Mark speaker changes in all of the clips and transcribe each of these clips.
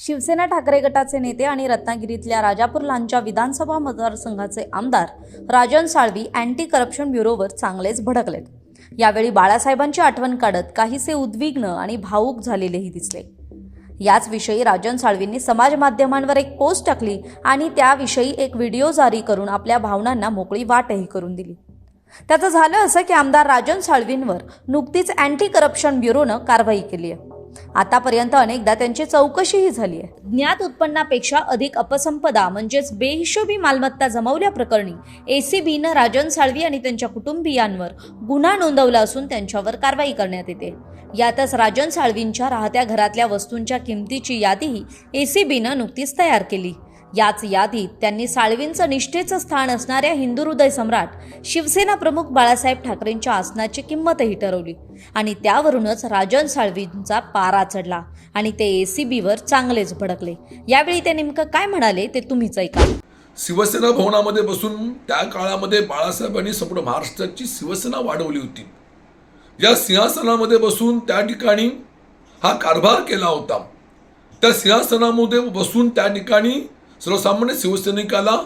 Speaker 1: शिवसेना ठाकरे गटाचे नेते आणि रत्नागिरीतल्या राजापूर लांजा विधानसभा मतदारसंघाचे आमदार राजन साळवी अँटी करप्शन ब्युरोवर चांगलेच भडकलेत. यावेळी बाळासाहेबांची आठवण काढत काहीसे उद्विग्न आणि भावूक झालेलेही दिसले. याच विषयी राजन साळवींनी समाज माध्यमांवर एक पोस्ट टाकली आणि त्याविषयी एक व्हिडिओ जारी करून आपल्या भावनांना मोकळी वाटही करून दिली. त्याचं झालं असं की आमदार राजन साळवींवर नुकतीच अँटी करप्शन ब्युरोनं कारवाई केली आहे आतापर्यंत अनेकदा त्यांची चौकशीही झाली आहे. ज्ञात उत्पन्नापेक्षा अधिक अपसंपदा म्हणजेच बेहिशोबी मालमत्ता जमवल्या प्रकरणी एसीबीनं राजन साळवी आणि त्यांच्या कुटुंबियांवर गुन्हा नोंदवला असून त्यांच्यावर कारवाई करण्यात येते. यातच राजन साळवींच्या राहत्या घरातल्या वस्तूंच्या किमतीची यादीही एसीबीनं नुकतीच तयार केली. याच यादीत त्यांनी साळवींचं निष्ठेचं स्थान असणाऱ्या हिंदू हृदय सम्राट शिवसेना प्रमुख बाळासाहेब ठाकरेंच्या आसनाची किंमतही ठरवली. आणि त्यावरूनच राजन साळवींचा पारा चढला आणि ते एसीबीवर चांगलेच भडकले. यावेळी ते नेमकं काय म्हणाले ते तुम्हीच ऐका.
Speaker 2: शिवसेना भवनामध्ये बसून त्या काळामध्ये बाळासाहेबांनी संपूर्ण महाराष्ट्राची शिवसेना वाढवली होती. या सिंहासनामध्ये बसून त्या ठिकाणी हा कारभार केला होता. त्या सिंहासनामध्ये बसून त्या ठिकाणी सर्वसामान्य शिवसैनिकाला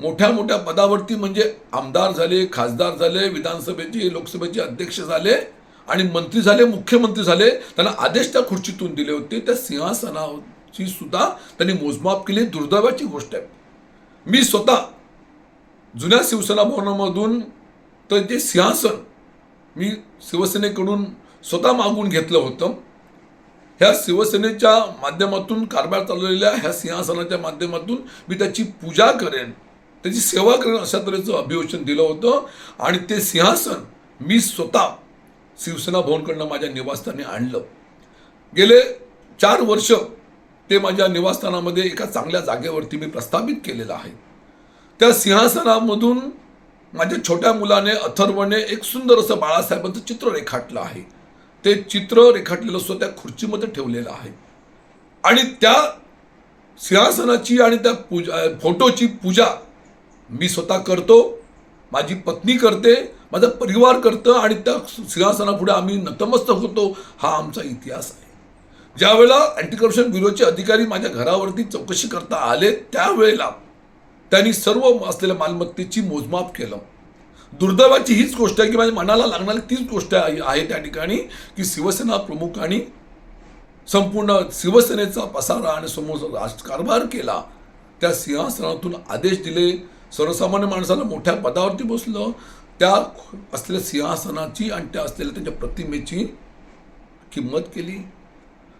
Speaker 2: मोठ्या मोठ्या पदावरती म्हणजे आमदार झाले खासदार झाले विधानसभेचे लोकसभेचे अध्यक्ष झाले आणि मंत्री झाले मुख्यमंत्री झाले त्यांना आदेश त्या खुर्चीतून दिले होते. त्या सिंहासनाची सुद्धा त्यांनी मोजमाप केली. दुर्दैवाची गोष्ट आहे. मी स्वतः जुन्या शिवसेना भवनामधून तर ते सिंहासन मी शिवसेनेकडून स्वतः मागून घेतलं होतं. ह्या शिवसेनेच्या माध्यमातून कारभार चालवलेल्या ह्या सिंहासनाच्या माध्यमातून मी त्याची पूजा करेन त्याची सेवा करेन अशा तऱ्हेचं अभिवचन दिलं होतं. आणि ते सिंहासन मी स्वतः शिवसेना भवनकडनं माझ्या निवासस्थानी आणलं. गेले चार वर्ष ते माझ्या निवासस्थानामध्ये एका चांगल्या जागेवरती मी प्रस्थापित केलेलं आहे. त्या सिंहासनामधून माझ्या छोट्या मुलाने अथर्वने एक सुंदर असं बाळासाहेबांचं चित्र रेखाटलं आहे. ते चित्र रेखाटलेलं असतं त्या खुर्चीमध्ये ठेवलेलं आहे. आणि त्या सिंहासनाची आणि त्या पूजा फोटोची पूजा मी स्वतः करतो माझी पत्नी करते माझा परिवार करतं आणि त्या सिंहासनापुढे आम्ही नतमस्तक होतो हा आमचा इतिहास आहे. ज्यावेळेला अँटी करप्शन ब्युरोचे अधिकारी माझ्या घरावरती चौकशी करता आले त्यावेळेला त्यांनी सर्व असलेल्या मालमत्तेची मोजमाप केलं. दुर्दैवाची हीच गोष्ट आहे की माझ्या मनाला लागणारी तीच गोष्ट आहे आहे त्या ठिकाणी की शिवसेना प्रमुखांनी संपूर्ण शिवसेनेचा पसारा आणि समोर कारभार केला. त्या सिंहासनातून आदेश दिले. सर्वसामान्य माणसाला मोठ्या पदावरती बसलं. त्या असलेल्या सिंहासनाची आणि त्या असलेल्या त्यांच्या प्रतिमेची किंमत केली.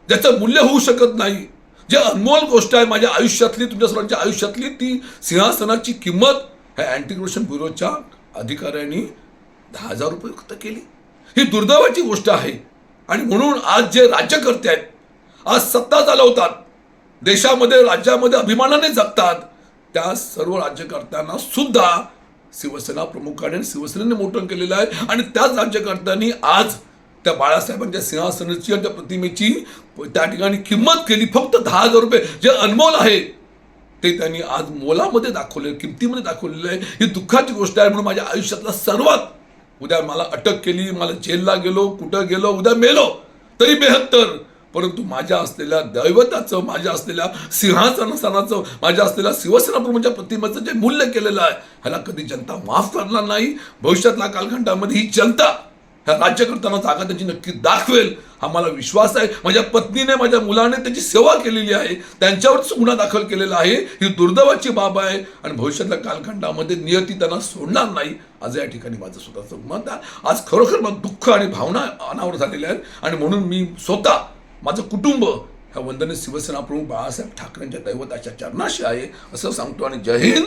Speaker 2: ज्याचं मूल्य होऊ शकत नाही. जे अनमोल गोष्ट आहे माझ्या आयुष्यातली तुमच्या सर्वांच्या आयुष्यातली ती सिंहासनाची किंमत ह्या अँटी करप्शन ब्युरोच्या अधिकाऱ्यांनी दहा हजार रुपये व्यक्त केली. ही दुर्दैवाची गोष्ट आहे. आणि म्हणून आज जे राज्यकर्ते आहेत आज सत्ता चालवतात देशामध्ये राज्यामध्ये अभिमानाने जगतात त्या सर्व राज्यकर्त्यांना सुद्धा शिवसेना प्रमुखाने शिवसेनेने मोठं केलेलं आहे. आणि त्याच राज्यकर्त्यांनी आज त्या बाळासाहेबांच्या सिंहासनाची आणि त्या प्रतिमेची त्या ठिकाणी किंमत केली. फक्त दहा हजार रुपये. जे अनमोल आहे ते त्यांनी आज मोलामध्ये दाखवलेलं किमतीमध्ये दाखवलेलं आहे. ही दुःखाची गोष्ट आहे म्हणून माझ्या आयुष्यातला सर्वात उद्या मला अटक केली मला जेलला गेलो कुठं गेलो उद्या मेलो तरी बेहत्तर. परंतु माझ्या असलेल्या दैवताचं माझ्या असलेल्या सिंहासनसनाचं माझ्या असलेल्या शिवसेना प्रतिमेचं जे मूल्य केलेलं आहे ह्याला कधी जनता माफ करणार नाही. भविष्यातल्या कालखंडामध्ये ही जनता ह्या राज्यकर्त्यांना जागा त्यांची नक्की दाखवेल. हा मला विश्वास आहे. माझ्या पत्नीने माझ्या मुलाने त्याची सेवा केलेली आहे. त्यांच्यावरच गुन्हा दाखल केलेला आहे. ही दुर्दैवाची बाब आहे. आणि भविष्यातल्या कालखंडामध्ये नियती त्यांना सोडणार नाही. आज या ठिकाणी माझं स्वतःचं मत आहे. आज खरोखर मला दुःख आणि भावना अनावर झालेल्या आहेत. आणि म्हणून मी स्वतः माझं कुटुंब ह्या वंदने शिवसेना प्रमुख बाळासाहेब ठाकरेंच्या दैवताच्या चरणाशी आहे. असं सांगतो आणि जय हिंद.